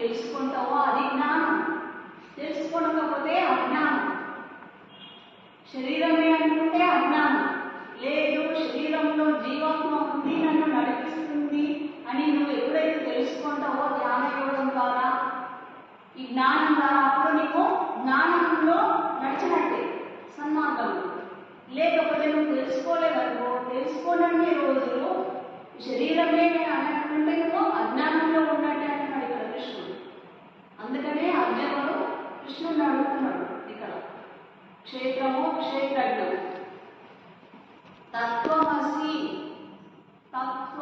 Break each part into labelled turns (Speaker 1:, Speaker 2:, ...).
Speaker 1: తెలుసుకుంటావో? అది జ్ఞానం. తెలుసుకోకపోతే అజ్ఞానం. శరీరమే అనుకుంటే అజ్ఞానం. లేదు శరీరంలో జీవాత్మ ఉంది నన్ను నడిపిస్తుంది అని నువ్వు ఎప్పుడైతే తెలుసుకుంటావో ధ్యాన యోగం ద్వారా ఈ జ్ఞానం ద్వారా అప్పుడు నీకు జ్ఞానంలో నడిచినట్టే సన్మార్గంలో లేకపోతే నువ్వు తెలుసుకోలేదనుకో తెలుసుకోనన్ని రోజులు శరీరమే అనే అన్నట్టుంటే నువ్వు అజ్ఞానంలో ఉన్నట్టే అంటున్నాడు ఇక్కడ కృష్ణుడు అందుకనే అర్జునుడు కృష్ణుడిని అడుగుతున్నాడు ఇక్కడ క్షేత్రము క్షేత్రజ్ఞం తత్వమసి తత్వ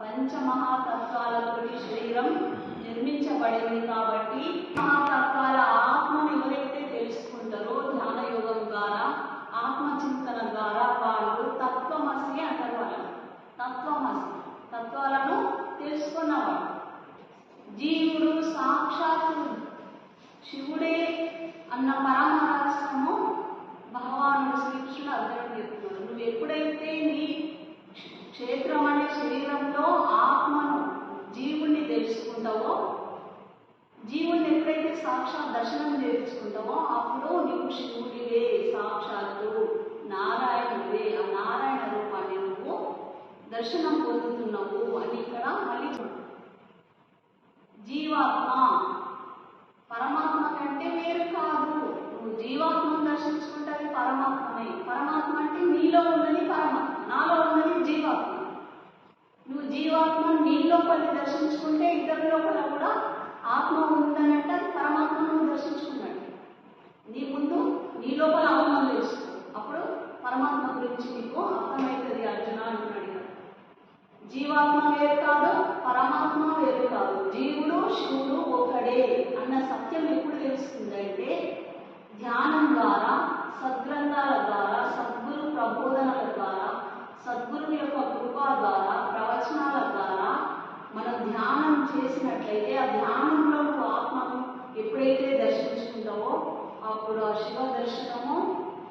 Speaker 1: పంచమహాతత్వాలతోటి శరీరం నిర్మించబడింది కాబట్టి మహాతత్వాల ఆత్మను ఎవరైతే తెలుసుకుంటారో ధ్యాన యోగం ద్వారా ఆత్మచింతన ద్వారా వాళ్ళు తత్వమసి అంటారు వాళ్ళు తత్వమసి తత్వాలను తెలుసుకున్నవాడు జీవుడు సాక్షాత్తు శివుడే అన్న పరమరహస్యము భగవానుడు శ్రీకృష్ణుడు అర్జునుడు చెప్తున్నాడు నువ్వు ఎప్పుడైతే నీ క్షేత్రం అనే శరీరంలో ఆత్మను జీవుణ్ణి తెలుసుకుంటావో జీవుణ్ణి ఎప్పుడైతే సాక్షాత్ దర్శనం చేసుకుంటావో అప్పుడు నీవు శివుడివే సాక్షాత్తు నారాయణుడివే. ఆ నారాయణ రూపాన్ని నువ్వు దర్శనం పొందుతున్నావు అని ఇక్కడ మళ్ళీ జీవాత్మ పరమాత్మ కంటే వేరు కాదు నువ్వు జీవాత్మను దర్శించుకుంటే పరమాత్మమే. పరమాత్మ అంటే నీలో ఉన్నది పరమాత్మ నాలో ఉన్నది జీవాత్మ. నువ్వు జీవాత్మ నీ లోపలి దర్శించుకుంటే ఇద్దరి లోపల కూడా ఆత్మ ఉందనంటే అది పరమాత్మను నువ్వు దర్శించుకున్నట్టు నీ ముందు నీ లోపల అవమానం తెలుసుకో అప్పుడు పరమాత్మ గురించి నీకు అర్థమవుతుంది అర్జున అంటున్నాడు జీవాత్మ వేరు కాదు పరమాత్మ వేరు కాదు. జీవుడు శివుడు ఒకడే అన్న సత్యం ఎప్పుడు తెలుస్తుందంటే ధ్యానం ద్వారా సద్గ్రంథాల ద్వారా సద్గురు ప్రబోధనల ద్వారా సద్గురువు యొక్క కృప ద్వారా ప్రవచనాల ద్వారా మనం ధ్యానం చేసినట్లయితే ఆ ధ్యానంలో నువ్వు ఆత్మను ఎప్పుడైతే దర్శించుకుంటావో అప్పుడు ఆ శివ దర్శనము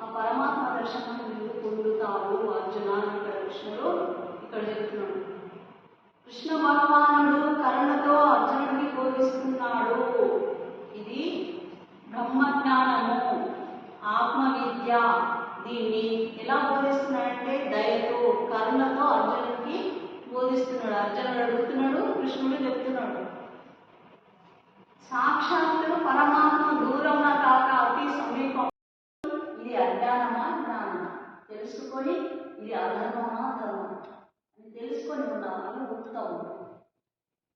Speaker 1: ఆ పరమాత్మ దర్శనం నువ్వు పొందుతావు. అర్జున ఇక్కడ కృష్ణుడు ఇక్కడ చెప్తున్నాడు. కృష్ణ భగవానుడు కరుణతో అర్జునుడికి బోధిస్తున్నాడు. ఇది బ్రహ్మజ్ఞానము. ఆత్మవిద్య దీన్ని ఎలా బోధిస్తున్నాడంటే దయతో కరుణతో అర్జునుడికి బోధిస్తున్నాడు. అర్జునుడు అడుగుతున్నాడు కృష్ణుడు చెప్తున్నాడు. సాక్షాత్తు పరమాత్మ దూరం కాక అతి సమీపం. ఇది అజ్ఞానమా? జ్ఞానమా? తెలుసుకొని ఇది అధర్మమా? ధర్మమా? అని తెలుసుకొని ఉండాలి. ఉత్తమం.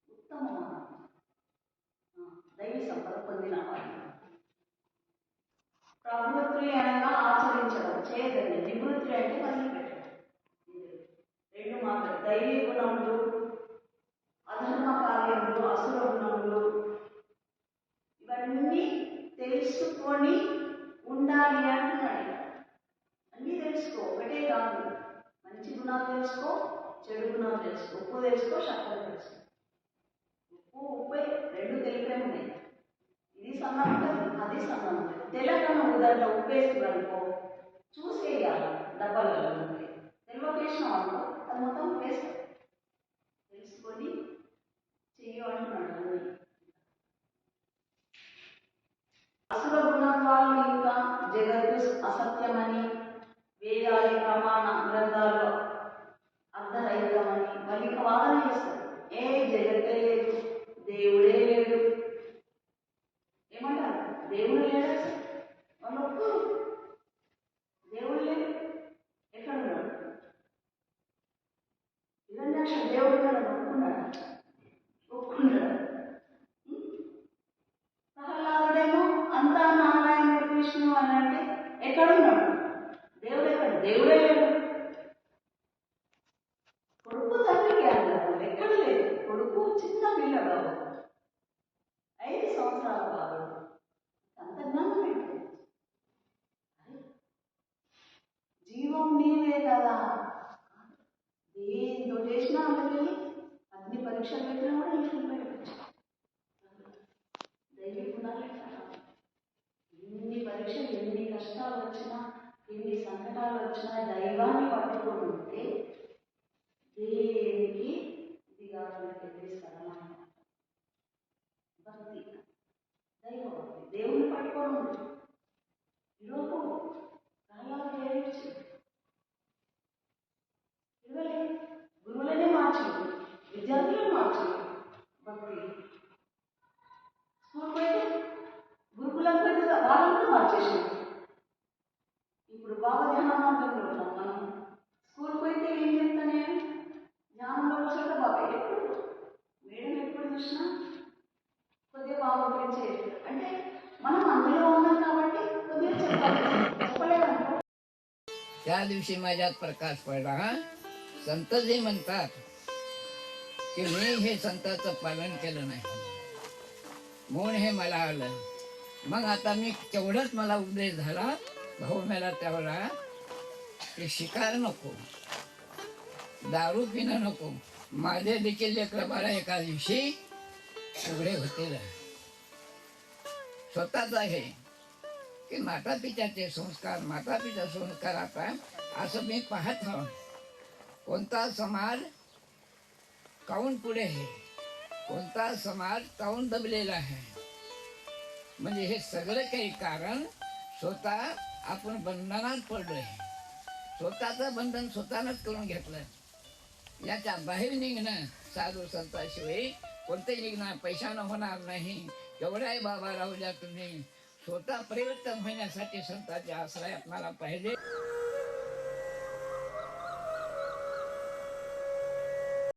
Speaker 1: ఉత్తమ దైవ సంపద పొందిన వాళ్ళు ప్రవృత్తి అనగా ఆచరించడం చేయదండి. నివృత్తి అంటే వదిలిపెట్టడం. రెండు మాత్రం దైవీ గుణములు అధర్మ కార్యములు అసుర గుణములు ఇవన్నీ తెలుసుకొని ఉండాలి అంటున్నాడు అన్నీ తెలుసుకో. ఒకటే కాదు. మంచి గుణాలు తెలుసుకో చెడు గుణాలు తెలుసుకో ఉప్పు తెలుసుకో చక్కెర తెలుసుకో. ఉప్పు ఉప్పే రెండు తెలిపే ఉన్నాయి ఇది సన్నం ఉంటుంది అది సన్నం ఉంటుంది తెలంగాణ ఉదాహరణ అనుకో చూసేయాలి డబ్బాలలో ఉంది తెలివకేసిన అనుకో అది మొత్తం వేస్తాం తెలుసుకొని చెయ్యు అంటున్నాడు అన్నీ అసుర గుణం ఇంకా జగత్తు అసత్యమని వేదాది ప్రమాణ గ్రంథాల్లో అర్ధరహితమని మళ్ళీ వాదన చేస్తారు ఏ జగత్తే లేదు దేవుడే లేడు ఏమంటారు దేవుడు లేడు అసలు. వాళ్ళు ఒప్పుకోరు దేవుడు లేడు ఎక్కడ ఉన్నాడు హిరణ్యాక్ష దేవుడు ఉన్నాడు? ఒప్పుకున్నాడు ఒప్పుకున్నాడు ప్రహ్లాదుడేమో అంతా నారాయణుడు విష్ణు అని అంటే ఎక్కడున్నాడు? దేవుడు ఎక్కడ? దేవుడే లక్షలు పెట్టినా కూడా లక్ష రూపాయలు ఎన్ని పరీక్షలు ఎన్ని కష్టాలు వచ్చినా ఎన్ని సంకటాలు వచ్చినా దైవాన్ని పట్టుకొని ఉంటే దేనికి ఇది కాకుండా ఎదిరిస్తారా భక్తి దైవం దేవుని పట్టుకొని ఉంటుంది ఈరోజు కాలాలు ప్రేమించింది గురువులనే మార్చింది విద్యార్థులను మార్చింది భక్తి స్కూల్ పోయితే గురుకులం పోయితే వాళ్ళని కూడా మార్చేసింది ఇప్పుడు బాగా ధ్యాన మార్గంలో ఉన్నాం మనం స్కూల్ పోయితే ఏం చెప్తానే ధ్యానంలో కూర్చోట బాగా ఎప్పుడు మేడం ఎప్పుడు చూసినా కొద్దిగా బాగా గురించి చెప్తారు అంటే మనం అందులో ఉన్నాం కాబట్టి కొద్దిగా చెప్పాలి చెప్పలేదనుకో
Speaker 2: त्या दिवशी माझ्यात प्रकाश पडला संत जे म्हणतात की मी हे संताचं पालन केलं नाही. म्हणून हे मला आलं. मग आता मी तेवढंच मला उपदेश झाला भाऊ मला तेवढा की शिकार नको. दारू पिणं नको. माझे देखील लेकर बाळा एका दिवशी उघडे होतील. स्वतःच आहे. की माता पित्याचे संस्कार माता पिता संस्कार आता असं मी पाहत आहो कोणता समाज काऊन पुढे आहे? कोणता समाज काऊन दबलेला आहे? म्हणजे हे सगळं काही कारण स्वतः आपण बंधनात पडलोय. स्वतःचं बंधन स्वतःनंच करून घेतलं. याच्या बाहेर निघणं साधू संताशिवाय कोणतंही निघणार पैशानं होणार नाही. एवढ्याही बाबा राहू द्या तुम्ही. स्वतः परिवर्तन होण्यासाठी संताच्या आश्रय आपणाला पाहिजे.